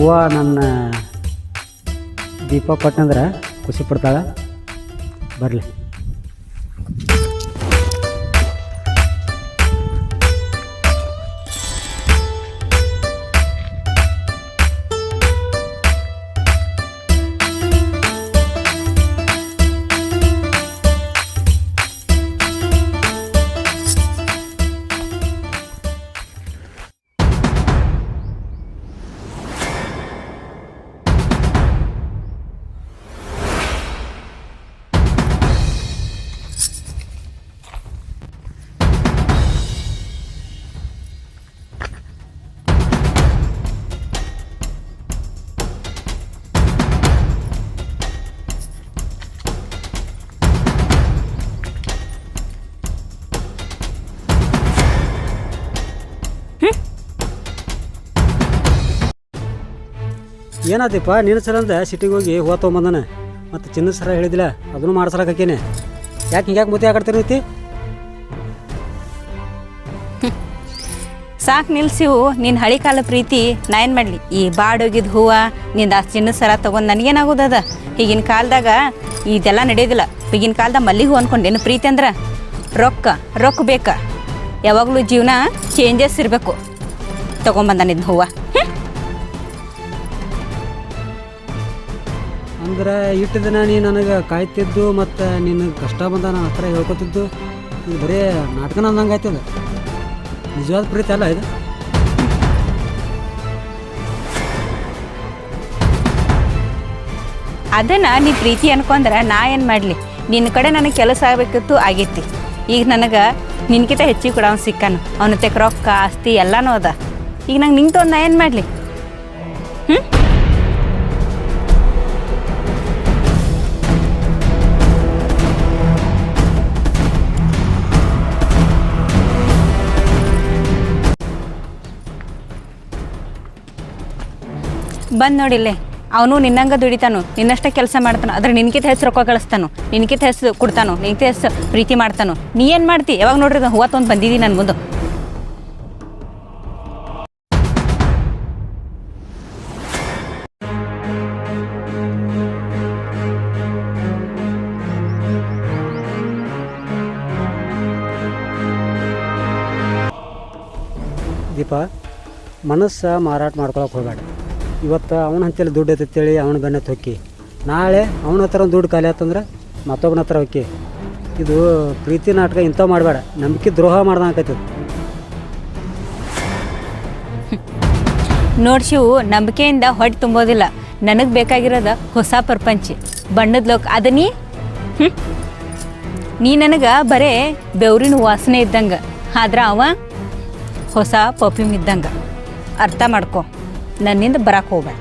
ಹೂವು ನನ್ನ ದೀಪ ಕೊಟ್ಟಂದ್ರೆ ಖುಷಿ ಪಡ್ತಾಳೆ. ಬರಲಿ. ಏನಾದೀಪ ನಿನ್ನ ಸಲಂದ ಸಿಟಿಗೆ ಹೋಗಿ ಹೋ ತೊಗೊಂಬಂದನ. ಮತ್ತು ಚಿನ್ನದ ಸರ ಹೇಳಿದಿಲ್ಲ ಅದನ್ನು ಮಾಡ್ಸಲಕ್ಕೇನೆ ಯಾಕೆ ಹಿಂಗ್ಯಾಕೆ ಮುದ್ದೆ ಹಾಕಾಡ್ತಿರೈತಿ ಸಾಕು ನಿಲ್ಸಿವು ನಿನ್ನ ಹಳಿ ಕಾಲ ಪ್ರೀತಿ ನಾ ಏನು ಮಾಡಲಿ. ಈ ಬಾಡೋಗಿದ ಹೂವು, ನಿಂದ ಆ ಚಿನ್ನದ ಸರ ತೊಗೊಂಡು ನನಗೇನಾಗೋದದ ಈಗಿನ ಕಾಲದಾಗ ಇದೆಲ್ಲ ನಡೆಯೋದಿಲ್ಲ. ಈಗಿನ ಕಾಲದಾಗ ಮಲ್ಲಿಗೆ ಹೂ ಅನ್ಕೊಂಡೇನು ಪ್ರೀತಿ ಅಂದ್ರೆ ರೊಕ್ಕ ರೊಕ್ಕ ಬೇಕಾ. ಯಾವಾಗಲೂ ಜೀವನ ಚೇಂಜಸ್ ಇರಬೇಕು. ತೊಗೊಂಬಂದ ನಿನ್ನ ಹೂವ. ಅಂದ್ರೆ ಇಟ್ಟು ದಿನ ನೀ ನನಗೆ ಕಾಯ್ತಿದ್ದು ಮತ್ತು ನಿನ್ನ ಕಷ್ಟ ಬಂದ ನನ್ನ ಹತ್ರ ಹೇಳ್ಕೊತಿದ್ದು, ಇದು ಬರೀ ನಾಟಕನ ಅಂದಂಗೆ ಆಯ್ತದ? ನಿಜವಾದ ಪ್ರೀತಿ ಅಲ್ಲ ಇದು? ಅದನ್ನ ನೀ ಪ್ರೀತಿ ಅನ್ಕೊಂಡ್ರೆ ನಾ ಏನು ಮಾಡಲಿ? ನಿನ್ನ ಕಡೆ ನನಗೆ ಕೆಲಸ ಆಗಬೇಕಿತ್ತು ಆಗೈತಿ. ಈಗ ನನಗೆ ನಿನ್ಕಿಂತ ಹೆಚ್ಚಿಗೆ ಕೂಡ ಅವ್ನು ಸಿಕ್ಕಾನು. ಅವನ ತೆಕ್ ರೊಕ್ಕ, ಆಸ್ತಿ ಎಲ್ಲನೂ ಅದ. ಈಗ ನಂಗೆ ನಿಂಗೆ ತೊಗೊಂಡು ನಾ ಏನು ಮಾಡಲಿ? ಬಂದು ನೋಡಿಲ್ಲೇ ಅವನು ನಿನ್ನಂಗ ದುಡಿತಾನು. ನಿನ್ನಷ್ಟೇ ಕೆಲಸ ಮಾಡ್ತಾನು. ಅದ್ರ ನಿನ್ಕಿತ ಹೆಸರು ರೊಕ್ಕ ಕಳಿಸ್ತಾನು. ನಿನ್ಕಿತ ಹೆಸರು ಕೊಡ್ತಾನು. ನಿನ್ಕಿತ ಹೆಸರು ಪ್ರೀತಿ ಮಾಡ್ತಾನು. ನೀ ಏನು ಮಾಡ್ತಿ? ಯಾವಾಗ ನೋಡ್ರಿ ಹೂವ ತೊಗೊಂಡು ಬಂದಿದ್ದೀನಿ ನನ್ನ ಮುಂದೆ. ದೀಪ, ಮನಸ್ಸು ಮಾರಾಟ ಮಾಡ್ಕೊಳಕ್ ಹೋಗಬೇಡ. ಇವತ್ತು ಅವನ ಹಂಚಲ್ಲಿ ದುಡ್ಡು ಐತೇಳಿ ಅವನ ಬೆನ್ನ ಹೊಕ್ಕಿ. ನಾಳೆ ಅವನ ಹತ್ರ ಒಂದು ದುಡ್ಡು ಖಾಲಿ ಆತಂದ್ರೆ ಮತ್ತೊಬ್ಬನ ಹತ್ರ ಹೊಕ್ಕಿ. ಇದು ಪ್ರೀತಿ ನಾಟಕ ಇಂಥವು ಮಾಡಬೇಡ. ನಂಬಿಕೆ ದ್ರೋಹ ಮಾಡ್ದಂಗೆ ನೋಡಿ ಶಿವು, ನಂಬಿಕೆಯಿಂದ ಹೊಟ್ಟೆ ತುಂಬೋದಿಲ್ಲ. ನನಗೆ ಬೇಕಾಗಿರೋದ ಹೊಸ ಪ್ರಪಂಚ. ಬಣ್ಣದ ಲೋಕ. ಅದ ನೀ? ನೀ ನನಗೆ ಬರೇ ಬೆವರಿನ ವಾಸನೆ ಇದ್ದಂಗೆ. ಆದ್ರೆ ಅವ ಹೊಸ ಪರ್ಫ್ಯೂಮ್ ಇದ್ದಂಗೆ. ಅರ್ಥ ಮಾಡ್ಕೊ. ನನ್ನಿಂದ ಬರಕ್ಕೆ ಹೋಗ್ಬೇಡ.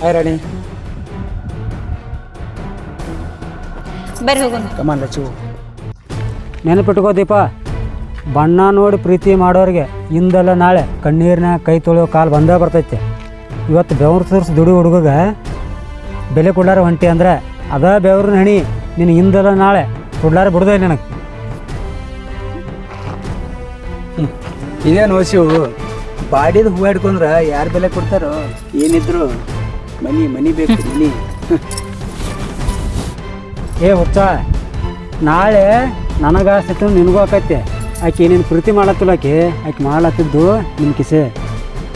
ಹಾಯ್ ರಾಣಿ ಬರ್ರಿ ಹೋಗೋಣ. ಕಮಾನ್ ಲಚ್ಚು ನೆನಪಿಟ್ಕೋ ದೀಪ. ಬಣ್ಣ ನೋಡಿ ಪ್ರೀತಿ ಮಾಡೋರಿಗೆ ಹಿಂದೆಲ್ಲ ನಾಳೆ ಕಣ್ಣೀರಿನ ಕೈ ತೊಳೆಯೋ ಕಾಲು ಬಂದೇ ಬರ್ತೈತೆ. ಇವತ್ತು ಬೆವರು ತೋರಿಸಿ ದುಡಿ ಹುಡುಗಗೆ ಬೆಲೆ ಕೊಡ್ಲಾರ ಹೊಂಟಿ ಅಂದ್ರೆ ಅದ ಬೆವ್ರನ್ನ ಹಣಿ ನಿನ್ನ ಹಿಂದೆಲ್ಲ ನಾಳೆ ಕೊಡ್ಲಾರ ಬಿಡೋದೇ ನನಗೆ. ಇದೇನು ಓಸಿವು ಬಾಡಿದ ಹೂವು ಹಿಡ್ಕೊಂಡ್ರೆ ಯಾರು ಬೆಲೆ ಕೊಡ್ತಾರೋ? ಏನಿದ್ರು ಮನಿ ಮನಿ ಬೇಕು ಮನಿ. ಏ ಹುಚ್ಚ ನಾಳೆ ನನಗೆ ಸಿಟ್ಟು ನಿನಗೂ ಆಕೈತೆ. ಆಕೆ ನೀನು ಪ್ರೀತಿ ಮಾಡತ್ತಿಲ್ಲ ಆಕೆ? ಆಕೆ ಮಾಡ್ಲತ್ತಿದ್ದು ನಿನ್ನ ಕಿಸೆ.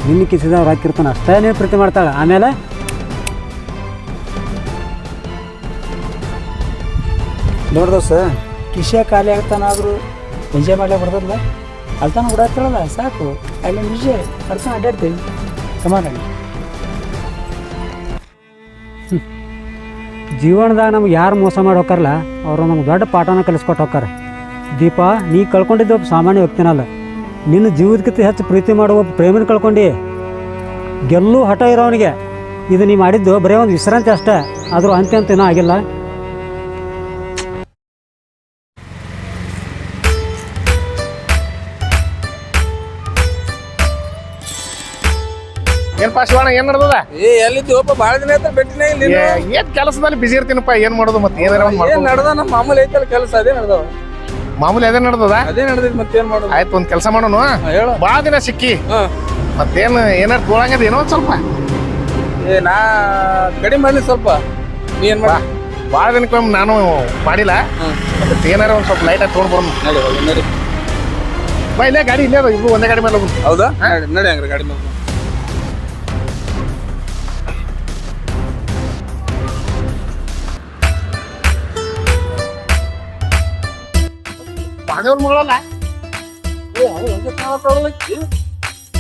ನಿನ್ನ ಕಿಸೆದವ್ರು ಹಾಕಿರ್ತಾನೆ. ಅಷ್ಟೇ ನೀನು ಪ್ರೀತಿ ಮಾಡ್ತಾಳೆ. ಆಮೇಲೆ? ನೋಡ್ದೋಸ ಕಿಶೆ ಖಾಲಿ ಆಗ್ತಾನಾದ್ರೂ ಎಂಜಾಯ್ ಮಾಡ್ಲಿಕ್ಕೆ ಬರ್ತದಲ್ಲ? ಅಲ್ತಾನ ಓಡಾಡ್ತಾಳಲ್ಲ ಸಾಕು. ಅಲ್ಲಿ ನಿಜ ಅರ್ಥ ಅಡ್ಡಾಡ್ತೀವಿ ಸಮಾನ ಜೀವನದಾಗ ನಮ್ಗೆ ಯಾರು ಮೋಸ ಮಾಡಿ ಹೋಗ್ತಾರಲ್ಲ ಅವರು ನಮ್ಗೆ ದೊಡ್ಡ ಪಾಠನ ಕಲಿಸ್ಕೊಟ್ಟು ಹೋಗ್ತಾರೆ. ದೀಪ ನೀ ಕಳ್ಕೊಂಡಿದ್ದ ಒಬ್ಬ ಸಾಮಾನ್ಯ ವ್ಯಕ್ತಿನಲ್ಲ. ನಿನ್ನ ಜೀವದಕ್ಕಿಂತ ಹೆಚ್ಚು ಪ್ರೀತಿ ಮಾಡುವ ಒಬ್ಬ ಪ್ರೇಮಿನ ಕಳ್ಕೊಂಡು. ಗೆಲ್ಲು ಹಠ ಇರೋವನಿಗೆ ಇದು ನೀ ಮಾಡಿದ್ದು ಬರೀ ಒಂದು ವಿಶ್ರಾಂತಿ ಅಷ್ಟೇ. ಆದರೂ ಅಂತ್ಯ ಅಂತ ಏನೂ ಆಗಿಲ್ಲ. ಏನಪ್ಪ ಶಿವಣ್ಣ ಏನ್ ನಡೆದದ? ಏ ಒಬ್ಬ ಭಾಳ ದಿನ ಆಯ್ತು ಇಲ್ಲ ಏನ್ ಕೆಲಸದಲ್ಲಿ ಬಿಜಿ ಇರ್ತೀನಪ್ಪ ಏನ್ ಮಾಡೋದು ಮತ್ತೆ? ಏನಾರ ಏನ್ ನಡ್ದ ನಮ್ಮ ಮಾಮೂಲಿ ಐತಲ್ಲ ಕೆಲಸ ಅದೇ ನಡ್ದಾವ. ಮಾಮೂಲಿ ಅದೇ ನಡೆದದ? ಅದೇ ಮತ್ತೇನ್ ಮಾಡೋದು? ಆಯ್ತು ಒಂದ್ ಕೆಲಸ ಮಾಡೋಣ ಹೇಳು. ಬಾಳ ದಿನ ಸಿಕ್ಕಿ. ಹಾ. ಮತ್ತೇನ್ ಏನಾರ ತೋಳಂಗದ ಏನೋ ಒಂದ್ ಸ್ವಲ್ಪ. ಏ ನಾ ಕಡಿಮೆ ಮಾಡ್ಲಿ ಸ್ವಲ್ಪ. ನೀ ಏನ್ ಮಾಡ ಬಾಳ ದಿನಕ್ಕೊಮ್ಮೆ ನಾನು ಮಾಡಿಲ್ಲ. ಮತ್ತೆ ಏನಾರ ಒಂದ್ ಸ್ವಲ್ಪ ಲೈಟ್ ಆಗಿ ತೊಗೊಂಡ್ ಬರೋಣ ನಡಿ ಹೋಗು, ನಡಿ. ಬಾ ಇಲ್ಲೇ ಗಾಡಿ ಇಲ್ಲೇ ಅದ. ಇಬ್ರು ಒಂದೇ ಗಾಡಿ ಮೇಲೆ ಹೋಗುದು ಹೌದಾ? ನಡಿ ಹಂಗ್ರೆ ಗಾಡಿ ಮೇಲೆ ಬಾದೇವ್ರ ಮಗಳಲ್ಲ?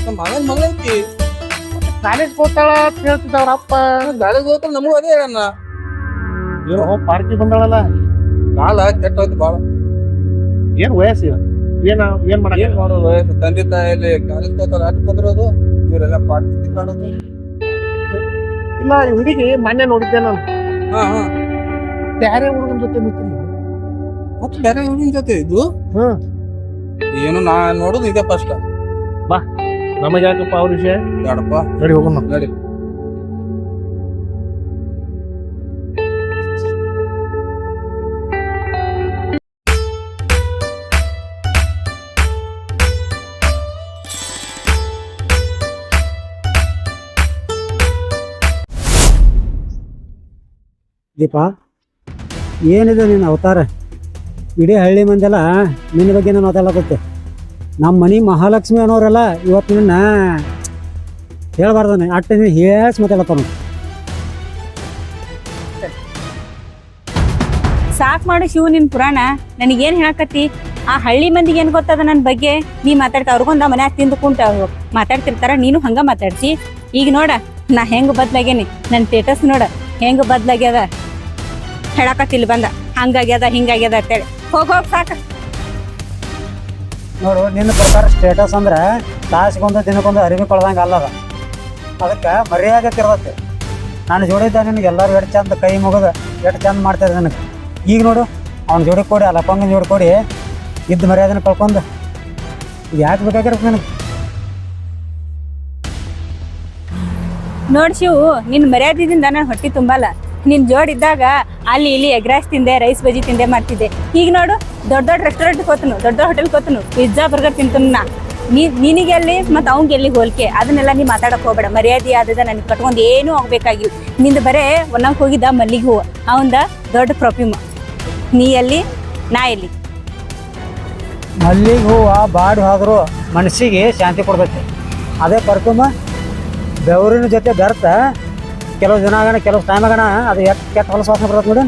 ನಮ್ಮ ಮಗನ್ ಮಗಳ ಐತಿ. ಕಾಲೇಜ್ ಹೋಗ್ತಾಳ ಅಂತ ಹೇಳ್ತಿದ್ದ ಅವ್ರ ಅಪ್ಪ. ಕಾಲೇಜ್ ಹೋಗ್ತಾರ ನಮಗೂ ಅದೇ ಹೇಳಣ್ಣ ಏನೋ ಪಾರ್ಕಿ ಬಂದಾಳಲ್ಲ? ಕಾಲ ಕೆಟ್ಟ ಹೋಯ್ತು ಬಾಳ. ಏನ್ ವಯಸ್ಸು ಏನ ಏನ್ ಮಾಡ ಏನ್ ಮಾಡೋದು ವಯಸ್ಸು? ತಂದೆ ತಾಯಲ್ಲಿ ಕಾಲೇಜ್ ಹೋಗ್ತಾರ ಅಟ್ ಬಂದಿರೋದು ಇವರೆಲ್ಲ ಪಾರ್ಟಿ ಕಾಣೋದು ಇಲ್ಲ ಈ ಹುಡುಗಿ ಮೊನ್ನೆ ನೋಡಿದ್ದೆ ನಾನು. ಹಾ ಹಾ. ಬೇರೆ ಹುಡುಗನ ಜೊತೆ ನಿಂತಿಲ್ಲ ಮತ್ತೆ ಬೇರೆ ಹುಡುಗಿನ ಜೊತೆ ಇದು ಹ್ಮ್. ಏನು ನಾ ನೋಡುದು ಇದೆ ಫಸ್ಟ್ ನಮಗೆ ಯಾಕಪ್ಪ ಅವ್ರ ವಿಷಯ? ಬೇಡಪ್ಪ. ನಡಿ ಹೋಗೋಣ. ನಡಿ. ದೀಪ ಏನಿದೆ ನಿನ್ನ ಅವತಾರ? ಇಡೀ ಹಳ್ಳಿ ಮಂದೆಲ್ಲ ನಿನ್ನ ಬಗ್ಗೆ ನಾನು ಮಾತಾಡಕತ್ತೆ ನಮ್ಮ ಮನೆ ಮಹಾಲಕ್ಷ್ಮಿ ಅನ್ನೋರೆಲ್ಲ ಇವತ್ತು ನಿನ್ನ ಹೇಳ್ಬಾರ್ದಾನೆ ಅಟ್ಟ ನೀನು ಹೇಸ್ ಮಾತಾಡತ್ತಾನ ಸಾಕ್ ಮಾಡು ಶಿವ ನಿನ್ ಪುರಾಣ. ನನಗೇನು ಹೇಳಕತ್ತಿ? ಆ ಹಳ್ಳಿ ಮಂದಿಗೆ ಏನ್ ಗೊತ್ತದ ನನ್ನ ಬಗ್ಗೆ? ನೀ ಮಾತಾಡ್ತಾ ಅವ್ರಿಗೊಂದ ಮನೆ ತಿಂದು ಕುಂಟ ಮಾತಾಡ್ತಿರ್ತಾರ, ನೀನು ಹಂಗ ಮಾತಾಡ್ಸಿ ಈಗ ನೋಡ, ನಾ ಹೆಂಗ್ ಬದ್ಲಾಗೇನಿ? ನನ್ನ ಸ್ಟೇಟಸ್ ನೋಡ, ಹೆಂಗ್ ಬದ್ಲಾಗ್ಯದ? ಹೇಳಕತ್ತಿಲ್ ಬಂದ. ಹಂಗಾಗ್ಯದ ಹಿಂಗಾಗ್ಯದ ಅಂತೇಳಿ. ಹೋಗ್ ಹೋಗ್ ಸಾಕ. ನೋಡು ನಿನ್ನ ಪ್ರಕಾರ ಸ್ಟೇಟಸ್ ಅಂದ್ರೆ ತಾಸಿಗೊಂದು ದಿನಕ್ಕೊಂದು ಅರಿವಿ ಕೊಳ್ದಂಗೆ ಅಲ್ಲದ. ಅದಕ್ಕೆ ಮರ್ಯಾದೆ ಇರ್ತೈತೆ ನಾನು ಜೋಡಿದ್ದ ನಿನಗೆ ಎಲ್ಲರೂ ಎಷ್ಟು ಚಂದ ಕೈ ಮುಗಿದು ಎಷ್ಟು ಚಂದ ಮಾಡ್ತಾರೆ ನನಗೆ. ಈಗ ನೋಡು ಅವ್ನ ಜೋಡಿ ಕೊಡಿ ಆ ಲಪ್ಪಂಗನ ಜೋಡಿ ಕೊಡಿ ಇದ್ದ ಮರ್ಯಾದೆನ ಕಳ್ಕೊಂಡು. ಇದು ಯಾಕೆ ಬೇಕಾಗಿರ್ಬೇಕು ನನಗೆ? ನೋಡ್ ಶಿವು ನಿನ್ನ ಮರ್ಯಾದದಿಂದ ನಾನು ಹೊಟ್ಟೆ ತುಂಬಲ್ಲ. ನಿನ್ನ ಜೋಡ್ ಇದ್ದಾಗ ಅಲ್ಲಿ ಇಲ್ಲಿ ಎಗ್ ರೈಸ್ ತಿಂದೆ ರೈಸ್ ಬಜ್ಜಿ ತಿಂದೆ ಮಾಡ್ತಿದ್ದೆ. ಈಗ ನೋಡು, ದೊಡ್ಡ ದೊಡ್ಡ ರೆಸ್ಟೋರೆಂಟ್ ಹೋತನು, ದೊಡ್ಡ ದೊಡ್ಡ ಹೋಟೆಲ್ ಹೋತನು ಪಿಜ್ಜಾ ಬರ್ಗರ್ ತಿಂತನು ನಾ. ನೀ, ನಿನಗೆ ಅಲ್ಲಿ ಮತ್ತು ಅವ್ನಿಗೆ ಎಲ್ಲಿ ಹೋಲಿಕೆ? ಅದನ್ನೆಲ್ಲ ನೀ ಮಾತಾಡಕ್ಕೆ ಹೋಗ್ಬೇಡ. ಮರ್ಯಾದೆ ಆದದ ನನಗೆ ಕಟ್ಕೊಂಡು ಏನೂ ಆಗಬೇಕಾಗಿಲ್ಲ ನಿಂದು ಬರೇ ಒನ್ನಂಗೆ ಹೋಗಿದ್ದ ಮಲ್ಲಿಗೆ ಹೂವು. ಅವಂದ ದೊಡ್ಡ ಪ್ರೊಫ್ಯೂಮ್ ನೀ ಎಲ್ಲಿ, ನಾ ಎಲ್ಲಿ? ಮಲ್ಲಿಗೆ ಹೂವು ಬಾಡು ಹೋದ್ರು ಮನಸ್ಸಿಗೆ ಶಾಂತಿ ಕೊಡ್ತೈತಿ ಅದೇ ಪರ್ಫ್ಯೂಮ್ ಬೆವರಿನ ಜೊತೆ ಬೆರ್ತ ಕೆಲವು ಜನ ಆಗಣ, ಕೆಲವು ಟೈಮ್ ಆಗಣ, ಅದು ಎಷ್ಟು ಕೆಟ್ಟ ಹೊಲಸ ವಾಸನೆ ಬರ್ತೈತೆ ನೋಡಿ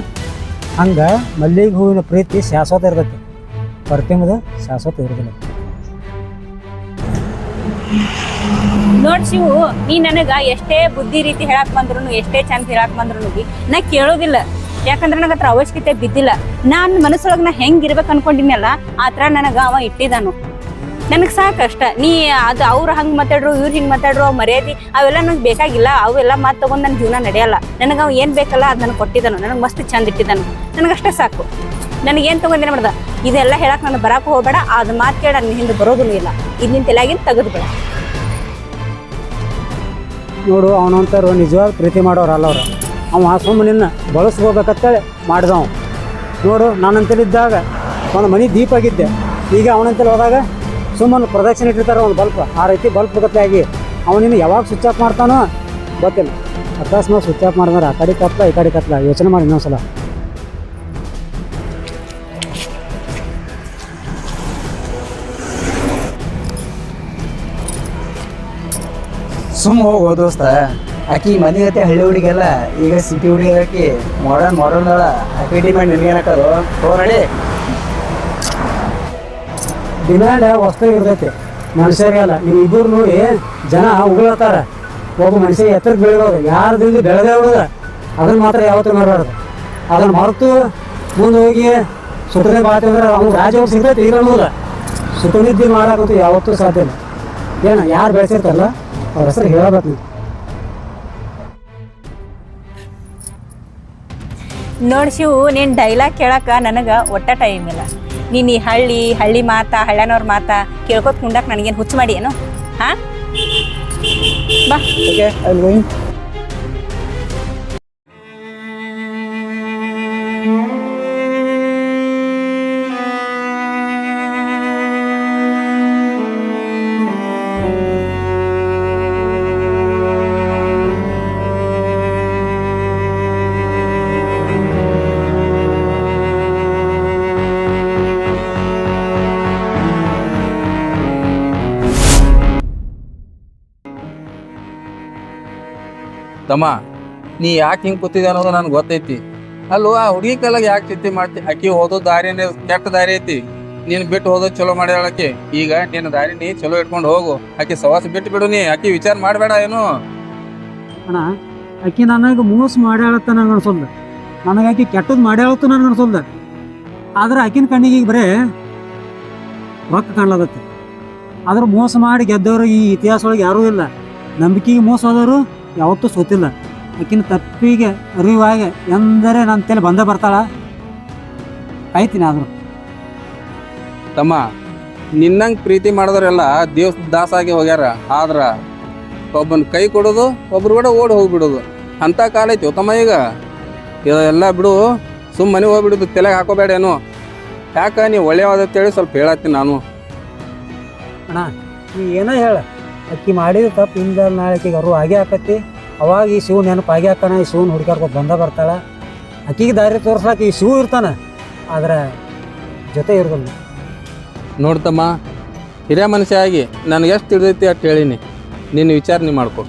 ಹಂಗೆ ಮಲ್ಲಿಗೆ ಹೂವಿನ ಪ್ರೀತಿ ಶಾಶ್ವತ ಇರ್ತೈತಿ. ಪರ್ಫ್ಯೂಮ್ದು ಶಾಶ್ವತ ಇರೋದಿಲ್ಲ. ನೋಡ್ ಶಿವು, ನೀ ನನಗ ಎಷ್ಟೇ ಬುದ್ಧಿ ರೀತಿ ಹೇಳಕ್ ಬಂದ್ರು ಎಷ್ಟೇ ಚಂದ ಹೇಳಕ್ ಬಂದ್ರು ನಾ ಕೇಳೋದಿಲ್ಲ. ಯಾಕಂದ್ರೆ ನನಗೆ ಅದ್ರ ಅವಶ್ಯಕತೆ ಬಿದ್ದಿಲ್ಲ. ನಾನು ಮನಸ್ಸೊಳಗೆ ನಾ ಹೆಂಗ್ ಇರ್ಬೇಕು ಅನ್ಕೊಂಡಿನಲ್ಲ ಆ ಥರ ನನಗೆ ಅವ ಇಟ್ಟಿದಾನು. ನನಗೆ ಸಾಕಷ್ಟ ನೀ ಅದು ಅವ್ರು ಹಂಗೆ ಮಾತಾಡ್ರು, ಇವ್ರು ಹಿಂಗೆ ಮಾತಾಡ್ರು ಅವ್ ಮರ್ಯಾದೆ, ಅವೆಲ್ಲ ನನಗೆ ಬೇಕಾಗಿಲ್ಲ. ಅವೆಲ್ಲ ಮಾತು ತೊಗೊಂಡು ನನ್ನ ಜೀವನ ನಡೆಯಲ್ಲ. ನನಗೆ ಅವ್ ಏನು ಬೇಕಲ್ಲ ಅದು ನನಗೆ ಕೊಟ್ಟಿದ್ದಾನು. ನನಗೆ ಮಸ್ತ್ ಚಂದ ಇಟ್ಟಿದ್ದಾನು. ನನಗಷ್ಟೇ ಸಾಕು. ನನಗೇನು ತೊಗೊಂಡೇನು ಮಾಡ್ದ? ಇದೆಲ್ಲ ಹೇಳಕ್ಕೆ ನಾನು ಬರಕ್ಕೆ ಹೋಗಬೇಡ. ಅದು ಮಾತು ಕೇಳ ನನ್ನ ಹಿಂದೆ ಬರೋದಿಲ್ಲ ಇಲ್ಲ. ಇದು ನಿನ್ನ ತಲೆಯಾಗಿನ ತೆಗೆದು ಬೇಡ. ನೋಡು ಅವನಂತರು ನಿಜವಾಗಿ ಪ್ರೀತಿ ಮಾಡೋರು ಅಲ್ಲ ಅವ್ರು. ಅವ ಸುಮ್ಮನಿನ್ನ ಬಳಸ್ಕೋಬೇಕಂತೇಳಿ ಮಾಡಿದವ. ನೋಡು ನಾನಂತಲಿದ್ದಾಗ ಒಂದು ಮನೆ ದೀಪ ಆಗಿದ್ದೆ ಈಗ ಅವನಂತಲ್ಲಿ ಹೋದಾಗ ಸುಮ್ಮನೆ ಪ್ರದಕ್ಷಿಣೆ ಇಟ್ಟಿರ್ತಾರೆ ಒಂದು ಬಲ್ಪ್. ಆ ರೀತಿ ಬಲ್ಪ್ ಗತ್ತೆ ಆಗಿ ಅವನಿನ್ನು ಯಾವಾಗ ಸ್ವಿಚ್ ಆಫ್ ಮಾಡ್ತಾನೋ ಗೊತ್ತಿಲ್ಲ. ಅಕಸ್ಮಾತ್ ಸ್ವಿಚ್ ಆಫ್ ಮಾಡಿದ್ರೆ ಆ ಕಡೆ ಕತ್ಲ ಈ ಕಡೆ ಕತ್ಲ ಯೋಚನೆ ಮಾಡಿ ಇನ್ನೊಂದ್ಸಲ. ಸುಮ್ಮ ಹೋಗೋ ದೋಸ್ತ. ಆಕಿ ಮನೆ ಗತಿ ಹಳ್ಳಿ ಹುಡುಗಿಯಲ್ಲ ಈಗ ಸಿಟಿ ಹುಡುಗಿ ಆಕಿ ಮಾಡರ್ನ್ ಮಾಡರ್ನ್ ಅಳ ಆಕಿ ಡಿಮ್ಯಾಂಡ್ ನಿನ್ಗೇನಕ್ಕದು ನಡಿ. ಡಿಮ್ಯಾಂಡ್ ವಸ್ತು ಇರ್ತೈತಿ. ಮನುಷ್ಯರಿಗೆಲ್ಲ ನೀವು ಇಬ್ಬರು ನೋಡಿ ಜನ ಉಗುಳತ್ತಾರ ಒಬ್ಬ ಮನುಷ್ಯ ಎತ್ತರಕ್ಕೆ ಬೆಳೆಯೋದು ಯಾರ್ದಿಂದ ಬೆಳೆದೇ ಹೋದ ಅದನ್ನು ಮಾತ್ರ ಯಾವತ್ತೂ ಮಾಡಬಾರ್ದು ಅದನ್ನು ಮರೆತು ಮುಂದೆ ಹೋಗಿ ಸುಖನೇ ಬಾತಿ ಅಂದ್ರೆ ಅವ್ನು ರಾಜ ಸಿಗ್ತೈತಿ ಈಗ ಅನ್ನೋದ ಸುಖನಿದ್ದೆ ಯಾವತ್ತೂ ಸಾಧ್ಯ ಇಲ್ಲ. ಏನು, ಯಾರು ಬೆಳೆಸಿರ್ತಲ್ಲ ಅವ್ರ ಹೆಸರು ಹೇಳಬೇಕು ನೀವು ನೋಡ್ ಶಿವು, ನೀನ್ ಡೈಲಾಗ್ ಕೇಳಕ ನನಗ ಒಟ್ಟ ಟೈಮ್ ಇಲ್ಲ. ನೀನ್ ಈ ಹಳ್ಳಿ ಹಳ್ಳಿ ಮಾತಾ, ಹಳ್ಳನವ್ರ ಮಾತಾ ಕೇಳ್ಕೊತ ಕುಂಡಕ್ಕೆ ನನಗೇನು ಹುಚ್ಚು ಮಾಡಿ ಏನು? ಹಾ? ಬಾ. ತಮ್ಮ, ನೀ ಯಾಕೆ ಹಿಂಗೆ ಕೂತಿದ್ದೆ ಅನ್ನೋದು ನನ್ಗೆ ಗೊತ್ತೈತಿ. ಅಲ್ಲೋ, ಆ ಹುಡುಗಿ ಕಾಲಾಗ ಯಾಕೆ ಚಿಂತೆ ಮಾಡ್ತಿ? ಆಕಿ ಓದೋ ದಾರಿನೇ ಕೆಟ್ಟ ದಾರಿ ಐತಿ. ನೀನು ಬಿಟ್ಟು ಹೋದೋ ಚಲೋ ಮಾಡ್ಯಾಳಕ್ಕೆ ಈಗ ನಿನ್ನ ದಾರಿ ನೀ ಚಲೋ ಇಟ್ಕೊಂಡು ಹೋಗು. ಆಕಿ ಸವಾಸ ಬಿಟ್ಟು ಬಿಡು ನೀ. ಆಕಿ ವಿಚಾರ ಮಾಡಬೇಡ ಏನು? ಅಣ್ಣ ಆಕಿ ನನಗೆ ಮೋಸ ಮಾಡ್ಯಾಳತ್ತ ನನಗೆ ಅನ್ಸೋದ ನನಗೆ ಆಕಿ ಕೆಟ್ಟದ್ದು ಮಾಡ್ಯಾಳತ್ತ ನನಗೆ ಅನ್ಸೋದ ಆದ್ರೆ ಆಕಿನ ಕಣ್ಣಿಗೆ ಈಗ ಬರೇ ರೊಕ್ಕ ಕಾಣ್ಲದತ್ತೆ ಆದ್ರೆ ಮೋಸ ಮಾಡಿ ಗೆದ್ದವರು ಈ ಇತಿಹಾಸ ಒಳಗೆ ಯಾರೂ ಇಲ್ಲ. ನಂಬಿಕೆಗೆ ಮೋಸ ಹೋದವರು ಯಾವತ್ತೂ ಸೋತಿಲ್ಲ. ಆಕಿನ ತಪ್ಪಿಗೆ ಅರಿವಾಗೆ ಎಂದರೆ ನನ್ನ ತಲೆ ಬಂದೇ ಬರ್ತಾಳ. ಆಯ್ತೀನಿ ಆದ್ರು. ತಮ್ಮ ನಿನ್ನಂಗ್ ಪ್ರೀತಿ ಮಾಡಿದ್ರೆಲ್ಲ ದೇವ್ಸ್ ದಾಸಾಗಿ ಹೋಗ್ಯಾರ. ಆದ್ರ ಒಬ್ಬನ ಕೈ ಕೊಡೋದು ಒಬ್ರು ಕೂಡ ಓಡಿ ಹೋಗ್ಬಿಡೋದು. ಅಂತ ಕಾಲ ಐತಿ ತಮ್ಮ ಈಗ. ಇದೆಲ್ಲ ಬಿಡು ಸುಮ್ಮನೆ ಹೋಗ್ಬಿಡುದು ತಲೆಗೆ ಹಾಕೋಬೇಡ ಏನು. ಯಾಕ ನೀ ಒಳ್ಳೆಯವಾದತ್ತೇಳಿ ಸ್ವಲ್ಪ ಹೇಳತ್ತೀನಿ ನಾನು. ಅಣ್ಣ ನೀ ಏನೋ ಹೇಳ? ಅಕ್ಕಿ ಮಾಡಿದ ತಪ್ಪು ಹಿಂದೆ ನಾಳೆ ಅರು ಆಗೇ ಆಕತಿ ಅವಾಗ ಈ ಶಿವ ನೆನಪು ಆಗೇ ಹಾಕಣ ಈ ಶಿವನ ಹುಡುಕಾಡ್ಕೊತ ಬಂದ ಬರ್ತಾಳೆ. ಅಕ್ಕಿಗೆ ದಾರಿ ತೋರ್ಸ್ಲಾಕ ಈ ಶಿವ ಇರ್ತಾನೆ, ಆದ್ರೆ ಜೊತೆ ಇರೋದಿಲ್ಲ. ನೋಡ್ತಮ್ಮ ಹಿರಿಯ ಮನುಷ್ಯ ಆಗಿ ನನಗೆ ಎಷ್ಟು ತಿಳಿದೈತಿ ಅಷ್ಟು ಹೇಳೀನಿ ನಿನ್ನ ವಿಚಾರ ನೀ ಮಾಡ್ಕೊ.